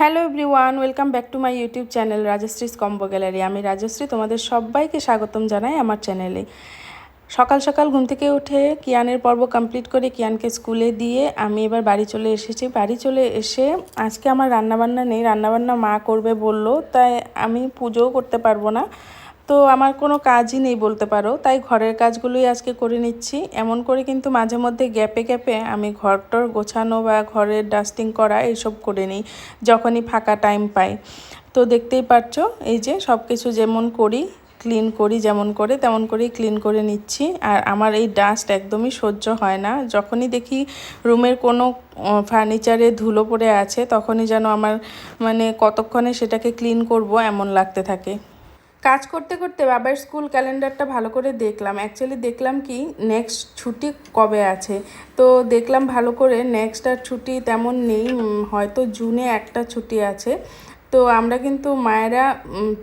Hello everyone welcome back to my YouTube channel Rajshree's combo gallery আমি রাজশ্রী তোমাদের সবাইকে স্বাগতম জানাই আমার চ্যানেলে সকাল সকাল ঘুম থেকে উঠে কিয়ানের পর্ব কমপ্লিট করে কিয়ানকে স্কুলে দিয়ে আমি এবার বাড়ি চলে এসেছি। বাড়ি চলে এসে আজকে আমার রান্নাবান্না নেই। রান্নাবান্না মা করবে বলল, তাই আমি পুজোও করতে পারব না। তো আমার কোনো কাজই নেই বলতে পারো। তাই ঘরের কাজগুলোই আজকে করে নিচ্ছি। এমন করে কিন্তু মাঝে মধ্যে গ্যাপে গ্যাপে আমি ঘরটর গোছানো বা ঘরের ডাস্টিং করা এইসব করে নিই, যখনই ফাঁকা টাইম পাই। তো দেখতেই পাচ্ছ এই যে সব কিছু যেমন করি ক্লিন করি যেমন করে, তেমন করেই ক্লিন করে নিচ্ছি। আর আমার এই ডাস্ট একদমই সহ্য হয় না। যখনই দেখি রুমের কোনো ফার্নিচারে ধুলো পড়ে আছে, তখনই যেন আমার মানে কতক্ষণে সেটাকে ক্লিন করব এমন লাগতে থাকে। কাজ করতে করতে বাবার স্কুল ক্যালেন্ডারটা ভালো করে দেখলাম। অ্যাকচুয়ালি দেখলাম কি নেক্সট ছুটি কবে আছে? তো দেখলাম ভালো করে নেক্সট আর ছুটি তেমন নেই হয়তো জুনে একটা ছুটি আছে। তো আমরা কিন্তু মায়েরা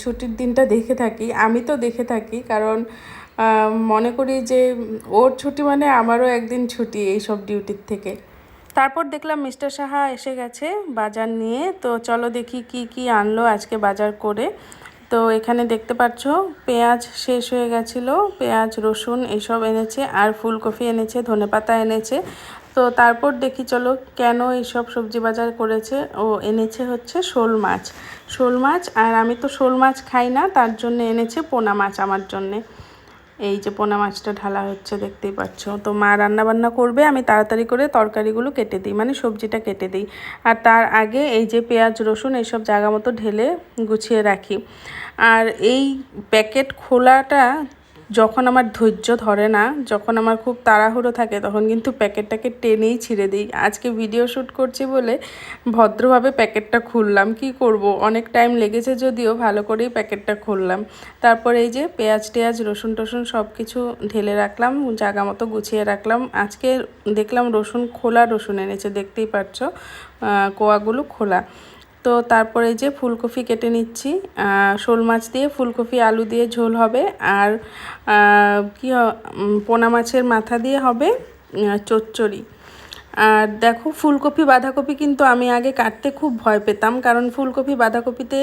ছুটির দিনটা দেখে থাকি। আমি তো দেখে থাকি, কারণ মনে করি যে ওর ছুটি মানে আমারও একদিন ছুটি এই সব ডিউটির থেকে। তারপর দেখলাম মিস্টার সাহা এসে গেছে বাজার নিয়ে। তো চলো দেখি কি কি আনলো আজকে বাজার করে। তো এখানে দেখতে পাচ্ছ, পেঁয়াজ শেষ হয়ে গেছিল, পেঁয়াজ, রসুন এসব এনেছে আর ফুলকপি এনেছে, ধনেপাতা এনেছে। তো তারপর দেখি চলো কেন এইসব সবজি বাজার করেছে। ও এনেছে হচ্ছে শোল মাছ। শোল মাছ, আর আমি তো শোল মাছ খাই না, তার জন্য এনেছে পোনা মাছ আমার জন্যে। এই যে পোনা মাছটা ঢালা হচ্ছে, দেখতেই পাচ্ছ। তো মা রান্না বান্না করবে, আমি তাড়াতাড়ি করে তরকারিগুলো কেটে দিই মানে সবজিটা কেটে দিই। আর তার আগে এই যে পেঁয়াজ, রসুন এইসব জায়গা মতো ঢেলে গুছিয়ে রাখি। আর এই প্যাকেট খোলাটা যখন আমার ধৈর্য ধরে না, যখন আমার খুব তাড়াহুড়ো থাকে, তখন কিন্তু প্যাকেটটাকে টেনেই ছিঁড়ে দিই। আজকে ভিডিও শ্যুট করছি বলে ভদ্রভাবে প্যাকেটটা খুললাম। কি করব? অনেক টাইম লেগেছে যদিও ভালো করেই প্যাকেটটা খুললাম। তারপর এই যে পেঁয়াজ টেয়াজ, রসুন টসুন সব কিছু ঢেলে রাখলাম, জাগা মতো গুছিয়ে রাখলাম। আজকে দেখলাম রসুন খোলা রসুন এনেছে, দেখতেই পাচ্ছ কোয়াগুলো খোলা। তো তারপরে যে ফুলকপি কেটে নিচ্ছি শোল মাছ দিয়ে ফুলকপি, আলু দিয়ে ঝোল হবে, আর কি পোনা মাছের মাথা দিয়ে হবে চচ্চড়ি। আর দেখো, ফুলকপি, বাঁধাকপি কিন্তু আমি আগে কাটতে খুব ভয় পেতাম, কারণ ফুলকপি, বাঁধাকপিতে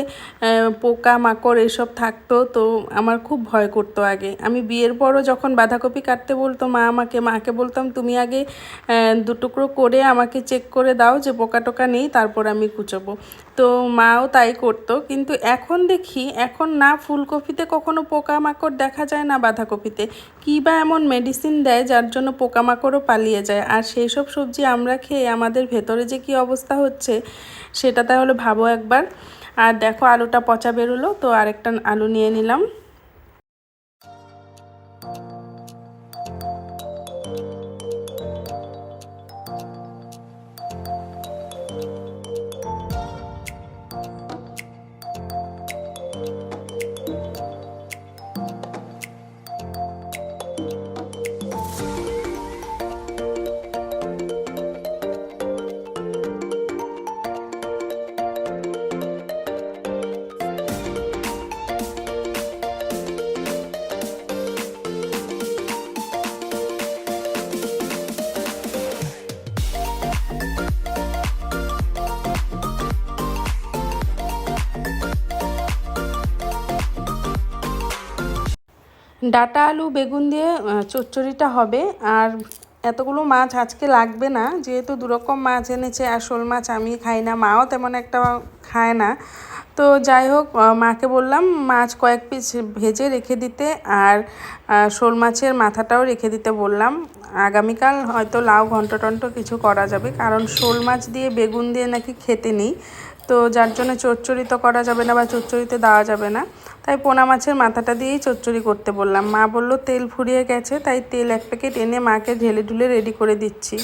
পোকা, মাকড় এসব থাকতো, তো আমার খুব ভয় করতো আগে। আমি বিয়ের পরও যখন বাঁধাকপি কাটতে বলতো, মা আমাকে, মাকে বলতাম, তুমি আগে দুটুকরো করে আমাকে চেক করে দাও যে পোকা টোকা নেই, তারপর আমি কুচোবো। তো মাও তাই করতো, কিন্তু এখন দেখি, এখন না, ফুলকপিতে কখনো পোকামাকড় দেখা যায় না বাঁধাকপিতে। কী বা এমন মেডিসিন দেয় যার জন্য পোকামাকড়ও পালিয়ে যায়, আর সেই সব সবজি আমরা খেয়ে আমাদের ভেতরে যে কি অবস্থা হচ্ছে, সেটা তাহলে ভাবো একবার। আর দেখো আলুটা পচা বেরোলো, তো আরেকটা আলু নিয়ে নিলাম। ডাটা আলু, বেগুন দিয়ে চচ্চড়িটা হবে। আর এতগুলো মাছ আজকে লাগবে না। যেহেতু দুরকম মাছ এনেছে, আর শোল মাছ আমি খাই না, মাও তেমন একটা খায় না। তো যাই হোক মাকে বললাম, মাছ কয়েক পিস ভেজে রেখে দিতে, আর শোল মাছের মাথাটাও রেখে দিতে বললাম। আগামীকাল হয়তো লাউ ঘন্ট টন্ট কিছু করা যাবে, কারণ শোল মাছ দিয়ে বেগুন দিয়ে নাকি খেতে নেই। তো যার জন্য চচ্চড়ি তো করা যাবে না বা চচ্চড়িতে দেওয়া যাবে না। তাই পোনা মাছের মাথাটা দিয়েই চচ্চড়ি করতে বললাম। মা বলল, তেল ফুরিয়ে গেছে, তাই তেল এক প্যাকেট এনে মাকে ঢেলে ঢুলে রেডি করে দিচ্ছি।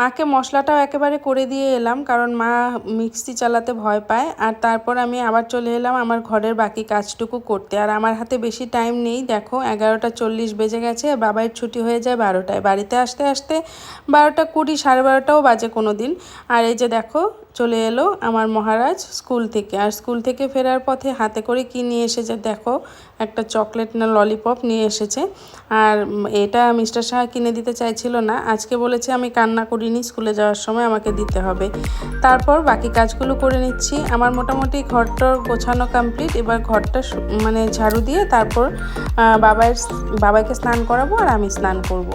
মাকে মশলাটাও একেবারে করে দিয়ে এলাম, কারণ মা মিক্সি চালাতে ভয় পায়। আর তারপর আমি আবার চলে এলাম আমার ঘরের বাকি কাজটুকু করতে। আর আমার হাতে বেশি টাইম নেই, দেখো এগারোটা চল্লিশ বেজে গেছে বাবার ছুটি হয়ে যায় বারোটায়। বাড়িতে আসতে আসতে বারোটা কুড়ি, সাড়ে বারোটাও বাজে কোনো দিন আর এই যে দেখো চলে এলো আমার মহারাজ স্কুল থেকে। আর স্কুল থেকে ফেরার পথে হাতে করে কি নিয়ে এসেছে দেখো, একটা চকলেট না ললিপপ নিয়ে এসেছে। আর এটা মিস্টার সাহা কিনে দিতে চাইছিল না। আজকে বলেছে আমি কান্না করিনি, স্কুলে যাওয়ার সময় আমাকে দিতে হবে। তারপর বাকি কাজগুলো করে নিচ্ছি। আমার মোটামুটি ঘরটার গোছানো কমপ্লিট এবার ঘরটা মানে ঝাড়ু দিয়ে তারপর বাবার বাবাকে স্নান করাবো আর আমি স্নান করব।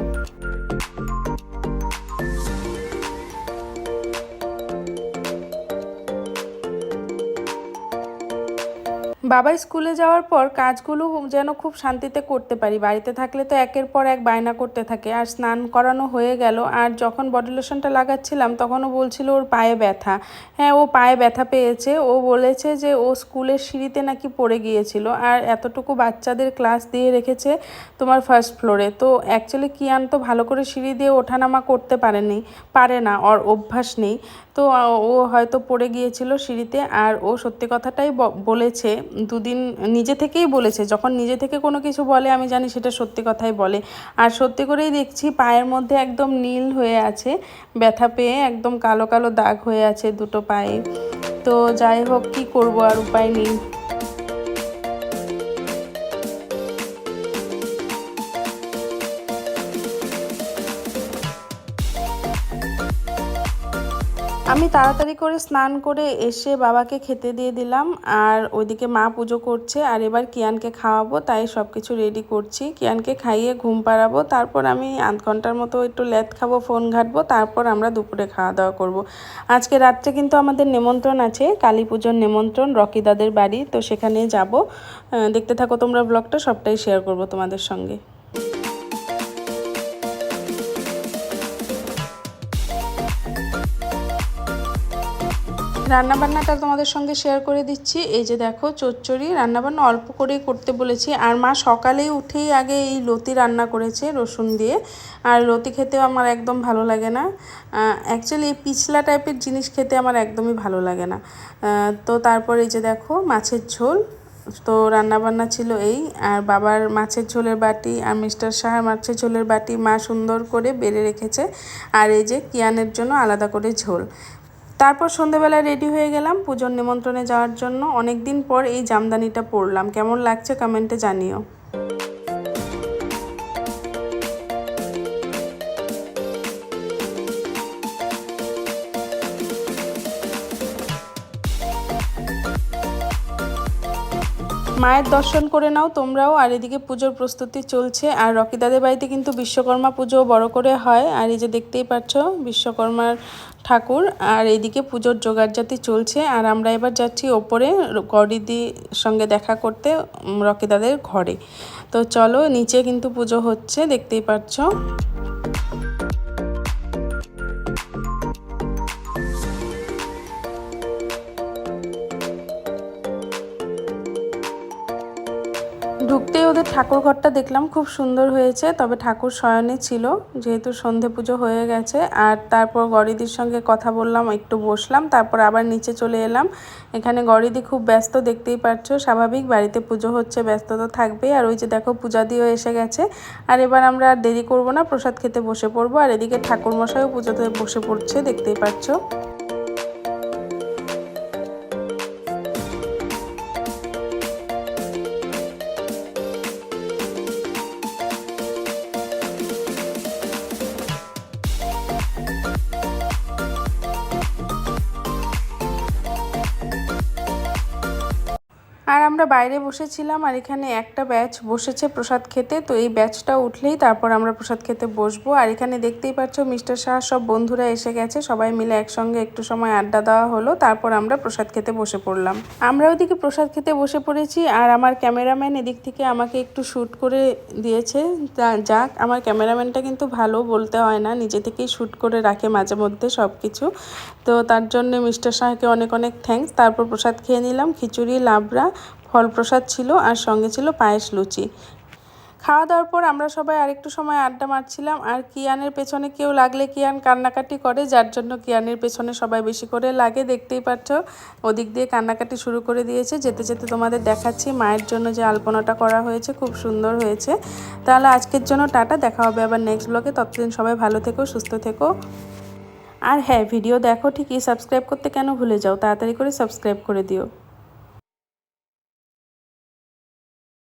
বাবা স্কুলে যাওয়ার পর কাজগুলো যেন খুব শান্তিতে করতে পারি। বাড়িতে থাকলে তো একের পর এক বায়না করতে থাকে। আর স্নান করানো হয়ে গেল। আর যখন বডি লোশনটা লাগাচ্ছিলাম, তখনও বলছিল ওর পায়ে ব্যথা। হ্যাঁ ও পায়ে ব্যথা পেয়েছে। ও বলেছে যে ও স্কুলের সিঁড়িতে নাকি পড়ে গিয়েছিল। আর এতটুকু বাচ্চাদের ক্লাস দিয়ে রেখেছে তোমার ফার্স্ট ফ্লোরে। তো অ্যাকচুয়ালি কিয়ান তো ভালো করে সিঁড়ি দিয়ে ওঠানামা করতে পারেনি, পারে না। ওর অভ্যাস নেই। তো ও হয়তো পড়ে গিয়েছিল সিঁড়িতে আর ও সত্যি কথাটাই বলেছে, দুদিন নিজে থেকেই বলেছে, যখন নিজে থেকে কোনো কিছু বলে, আমি জানি সেটা সত্যি কথাই বলে। আর সত্যি করেই দেখছি পায়ের মধ্যে একদম নীল হয়ে আছে, ব্যথা পেয়ে একদম কালো কালো দাগ হয়ে আছে দুটো পায়ে। তো যাই হোক, কী করব আর উপায় নেই। আমি তাড়াতাড়ি করে স্নান করে এসে বাবাকে খেতে দিয়ে দিলাম, আর ওইদিকে মা পুজো করছে, আর এবার কিয়ানকে খাওয়াবো, তাই সব কিছু রেডি করছি। কিয়ানকে খাইয়ে ঘুম পাড়াবো, তারপর আমি আধ ঘণ্টার মতো একটু ল্যাথ খাব, ফোন ঘাটবো, তারপর আমরা দুপুরে খাওয়া দাওয়া করব। আজকে রাত্রে কিন্তু আমাদের নিমন্ত্রণ আছে, কালী পুজোর নিমন্ত্রণ রকিদাদের বাড়ি, তো সেখানে যাব। দেখতে থাকো তোমরা ব্লগটা সবটাই শেয়ার করব তোমাদের সঙ্গে। রান্নাবান্নাটা তোমাদের সঙ্গে শেয়ার করে দিচ্ছি। এই যে দেখো, চচ্চড়ি রান্নাবান্না অল্প করেই করতে বলেছি। আর মা সকালেই উঠেই আগে এই লতি রান্না করেছে রসুন দিয়ে। আর লতি খেতেও আমার একদম ভালো লাগে না। অ্যাকচুয়ালি এই পিছলা টাইপের জিনিস খেতে আমার একদমই ভালো লাগে না। তো তারপর এই যে দেখো, মাছের ঝোল। তো রান্নাবান্না ছিল এই। আর বাবার মাছের ঝোলের বাটি, আর মিস্টার শাহার মাছের ঝোলের বাটি মা সুন্দর করে বেড়ে রেখেছে। আর এই যে কিয়ানের জন্য আলাদা করে ঝোল। তারপর সন্ধেবেলা রেডি হয়ে গেলাম পুজোর নিমন্ত্রণে যাওয়ার জন্য। অনেকদিন পর এই জামদানিটা পরলাম। কেমন লাগছে কমেন্টে জানিও। মায়ের দর্শন করে নাও, তোমরাও। আর এদিকে পুজোর প্রস্তুতি চলছে। আর রকিদাদের বাড়িতে কিন্তু বিশ্বকর্মা পুজো বড় করে হয়। আর এই যে দেখতেই পাচ্ছ, বিশ্বকর্মার ঠাকুর। আর এদিকে পুজোর জোগাড়জাতি চলছে। আর আমরা এবার যাচ্ছি ওপরে গরিদির সঙ্গে দেখা করতে রকিদাদের ঘরে। তো চলো, নিচে কিন্তু পুজো হচ্ছে, দেখতেই পাচ্ছ। ওদের ঠাকুর ঘরটা দেখলাম, খুব সুন্দর হয়েছে, তবে ঠাকুর শয়নে ছিল, যেহেতু সন্ধে পুজো হয়ে গেছে, আর তারপর গরিদির সঙ্গে কথা বললাম, একটু বসলাম, তারপর আবার নিচে চলে এলাম। এখানে গরিদি খুব ব্যস্ত, দেখতেই পাচ্ছ স্বাভাবিক, বাড়িতে পুজো হচ্ছে, ব্যস্ত তো থাকবেই, আর ওই যে দেখো পূজা দিয়েও এসে গেছে। আর এবার আমরা আর দেরি করব না, প্রসাদ খেতে বসে পড়ব, আর এদিকে ঠাকুর মশাইও পুজোতে বসে পড়ছে, দেখতেই পাচ্ছ আমরা বাইরে বসেছিলাম আর এখানে একটা ব্যাচ বসেছে প্রসাদ খেতে, তো এই ব্যাচটা উঠলেই তারপর আমরা প্রসাদ খেতে বসবো। আর এখানে দেখতেই পাচ্ছ মিস্টার শাহ, সব বন্ধুরা এসে গেছে, সবাই মিলে একসঙ্গে একটু সময় আড্ডা দেওয়া হলো, তারপর আমরা প্রসাদ খেতে বসে পড়লাম। আমরা ওইদিকে প্রসাদ খেতে বসে পড়েছি আর আমার ক্যামেরাম্যান এদিক থেকে আমাকে একটু শ্যুট করে দিয়েছে। যাক, আমার ক্যামেরাম্যানটা কিন্তু ভালো বলতে হয় না, নিজে থেকেই শ্যুট করে রাখে মাঝে মধ্যে সব কিছু তো তার জন্য মিস্টার শাহকে অনেক অনেক থ্যাংকস তারপর প্রসাদ খেয়ে নিলাম, খিচুড়ি, লাবড়া ফল প্রসাদ ছিল আর সঙ্গে ছিল পায়েস লুচি। খাওয়া দাওয়ার পর আমরা সবাই আরেকটু সময় আড্ডা মারছিলাম আর কিয়ানের পেছনে কেউ লাগলে কিয়ান কান্নাকাটি করে, যার জন্য কিয়ানের পেছনে সবাই বেশি করে লাগে। দেখতেই পাচ্ছ ওদিক দিয়ে কান্নাকাটি শুরু করে দিয়েছে। যেতে যেতে তোমাদের দেখাচ্ছি মায়ের জন্য যে আলপনাটা করা হয়েছে, খুব সুন্দর হয়েছে। তাহলে আজকের জন্য টাটা, দেখা হবে আবার নেক্সট ব্লগে ততদিন সবাই ভালো থেকো, সুস্থ থেকো। আর হ্যাঁ ভিডিও দেখো ঠিকই। সাবস্ক্রাইব করতে কেন ভুলে যাও? তাড়াতাড়ি করে সাবস্ক্রাইব করে দিও।